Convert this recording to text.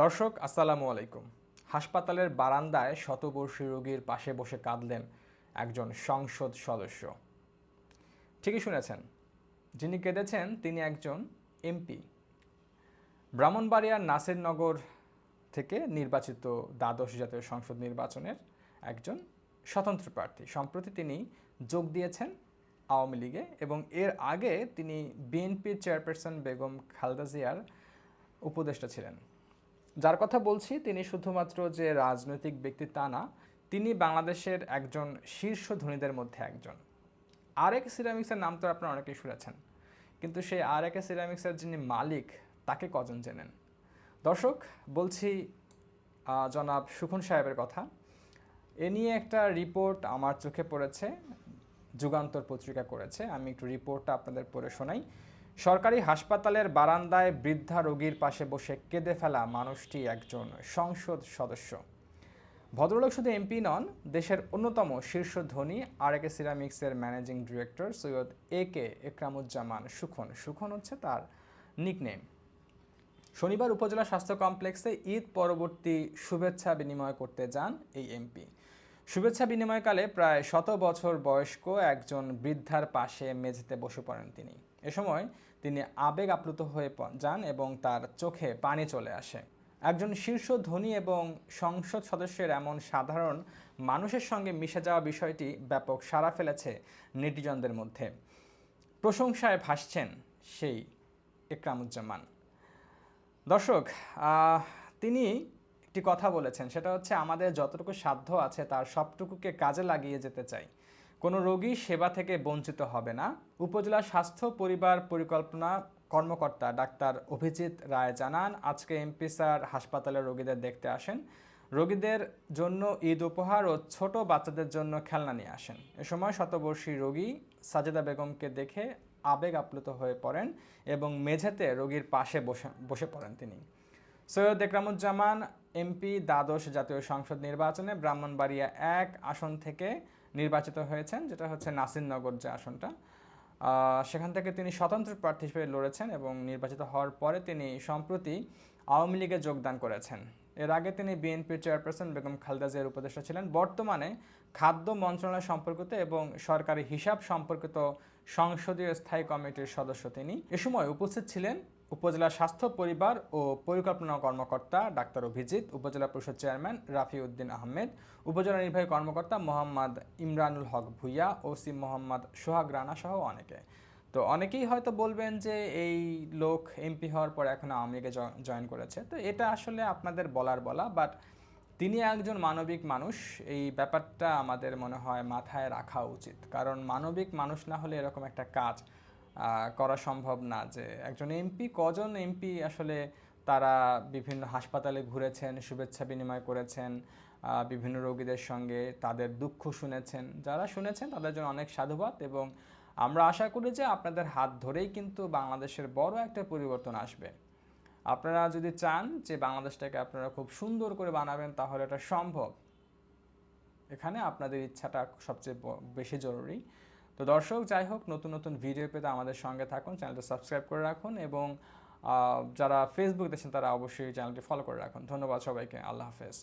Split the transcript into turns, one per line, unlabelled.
দর্শক, আসসালামু আলাইকুম। হাসপাতালের বারান্দায় শতবর্ষী রোগীর পাশে বসে কাঁদলেন একজন সংসদ সদস্য। ঠিকই শুনেছেন, যিনি কেঁদেছেন তিনি একজন এমপি। ব্রাহ্মণবাড়িয়ার নাসিরনগর থেকে নির্বাচিত দ্বাদশ জাতীয় সংসদ নির্বাচনের একজন স্বতন্ত্র প্রার্থী। সম্প্রতি তিনি যোগ দিয়েছেন আওয়ামী লীগে এবং এর আগে তিনি বিএনপির চেয়ারপারসন বেগম খালদা জিয়ার উপদেষ্টা ছিলেন। যার কথা বলছি, তিনি শুধুমাত্র যে রাজনৈতিক ব্যক্তি তা না, তিনি বাংলাদেশের একজন শীর্ষ ধনীদের মধ্যে একজন। আর একে সিরামিক্সের নাম তো আপনারা অনেকেই শুনেছেন, কিন্তু সেই আর একে সিরামিক্সের যিনি মালিক, তাকে কজন জেনেন দর্শক, বলছি জনাব সুখন সাহেবের কথা। এ নিয়ে একটা রিপোর্ট আমার চোখে পড়েছে, যুগান্তর পত্রিকা করেছে। আমি একটু রিপোর্টটা আপনাদের পড়ে শোনাই। সরকারি হাসপাতালের বারান্দায় বৃদ্ধা রোগীর পাশে বসে কেঁদে ফেলা মানুষটি একজন সংসদ সদস্য। ভদ্রলোক শুধু এমপি নন, দেশের অন্যতম শীর্ষ ধনী আর AK সিরামিক্সের managing director Syed A K Ekramuzzaman Sukhan. Sukhan হচ্ছে তার নিকনেম শনিবার উপজেলা স্বাস্থ্য কমপ্লেক্সে ঈদ পরবর্তী শুভেচ্ছা বিনিময় করতে যান এই এমপি। শুভেচ্ছা বিনিময়কালে প্রায় শত বছর বয়স্ক একজন বৃদ্ধার পাশে মেঝেতে বসে পড়েন তিনি। এ সময় তিনি আবেগ আপ্লুত হয়ে যান এবং তার চোখে পানি চলে আসে। একজন শীর্ষ ধনী এবং সংসদ সদস্যের এমন সাধারণ মানুষের সঙ্গে মিশে যাওয়া বিষয়টি ব্যাপক সাড়া ফেলেছে নেটিজনদের মধ্যে। প্রশংসায় ভাসছেন সেই একরামুজ্জামান। দর্শক তিনি একটি কথা বলেছেন, সেটা হচ্ছে, আমাদের যতটুকু সাধ্য আছে, তার সবটুকুকে কাজে লাগিয়ে যেতে চাই। কোনো রোগী সেবা থেকে বঞ্চিত হবে না। উপজেলা স্বাস্থ্য পরিবার পরিকল্পনা কর্মকর্তা ডাক্তার অভিজিৎ রায় জানান, আজকে এমপি স্যার হাসপাতালে রোগীদের দেখতে আসেন। রোগীদের জন্য ঈদ উপহার ও ছোট বাচ্চাদের জন্য খেলনা নিয়ে আসেন। এ সময় শতবর্ষী রোগী সাজেদা বেগমকে দেখে আবেগ আপ্লুত হয়ে পড়েন এবং মেঝেতে রোগীর পাশে বসে বসে পড়েন তিনি। সৈয়দ একরামুজ্জামান, এমপি দ্বাদশ জাতীয় সংসদ নির্বাচনে ব্রাহ্মণবাড়িয়া এক আসন থেকে নির্বাচিত হয়েছেন, যেটা হচ্ছে নাসিরনগর যে আসনটা। সেখান থেকে তিনি স্বতন্ত্র প্রার্থী হিসেবে লড়েছেন এবং নির্বাচিত হওয়ার পরে তিনি সম্প্রতি আওয়ামী লীগে যোগদান করেছেন। এর আগে তিনি বিএনপির চেয়ারপারসন বেগম খালেদা জিয়ার উপদেষ্টা ছিলেন। বর্তমানে খাদ্য মন্ত্রণালয় সম্পর্কিত এবং সরকারি হিসাব সম্পর্কিত সংসদীয় স্থায়ী কমিটির সদস্য তিনি। এ সময় উপস্থিত ছিলেন উপজেলা স্বাস্থ্য পরিবার ও পরিকল্পনা কর্মকর্তা ডাক্তার অভিজিৎ, উপজেলা পরিষদ চেয়ারম্যান রাফি উদ্দিন আহমেদ, উপজেলা নির্বাহী কর্মকর্তা মোহাম্মদ ইমরানুল হক ভুইয়া, ওসি মোহাম্মদ সোহাগ রানা সহ অনেকে। তো অনেকেই হয়তো বলবেন যে এই লোক এমপি হওয়ার পর এখন আওয়ামী লীগে জয়েন করেছে। তো এটা আসলে আপনাদের বলার বলা, বাট তিনি একজন মানবিক মানুষ, এই ব্যাপারটা আমাদের মনে হয় মাথায় রাখা উচিত। কারণ মানবিক মানুষ না হলে এরকম একটা কাজ করা সম্ভব না যে একজন এমপি, কজন এমপি আসলে তারা বিভিন্ন হাসপাতালে ঘুরেছেন, শুভেচ্ছা বিনিময় করেছেন বিভিন্ন রোগীদের সঙ্গে তাদের দুঃখ শুনেছেন। যারা শুনেছেন তাদের জন্য অনেক সাধুবাদ এবং আমরা আশা করি যে আপনাদের হাত ধরেই কিন্তু বাংলাদেশের বড় একটা পরিবর্তন আসবে। আপনারা যদি চান যে বাংলাদেশটাকে আপনারা খুব সুন্দর করে বানাবেন তাহলে এটা সম্ভব। এখানে আপনাদের ইচ্ছাটা সবচেয়ে বেশি জরুরি। তো দর্শক, যাই হোক, নতুন নতুন ভিডিও পেতে আমাদের সঙ্গে থাকুন, চ্যানেলটা সাবস্ক্রাইব করে রাখুন এবং যারা ফেসবুক দেখছেন, তারা অবশ্যই চ্যানেলটি ফলো করে রাখুন। ধন্যবাদ সবাইকে, আল্লাহ হাফেজ।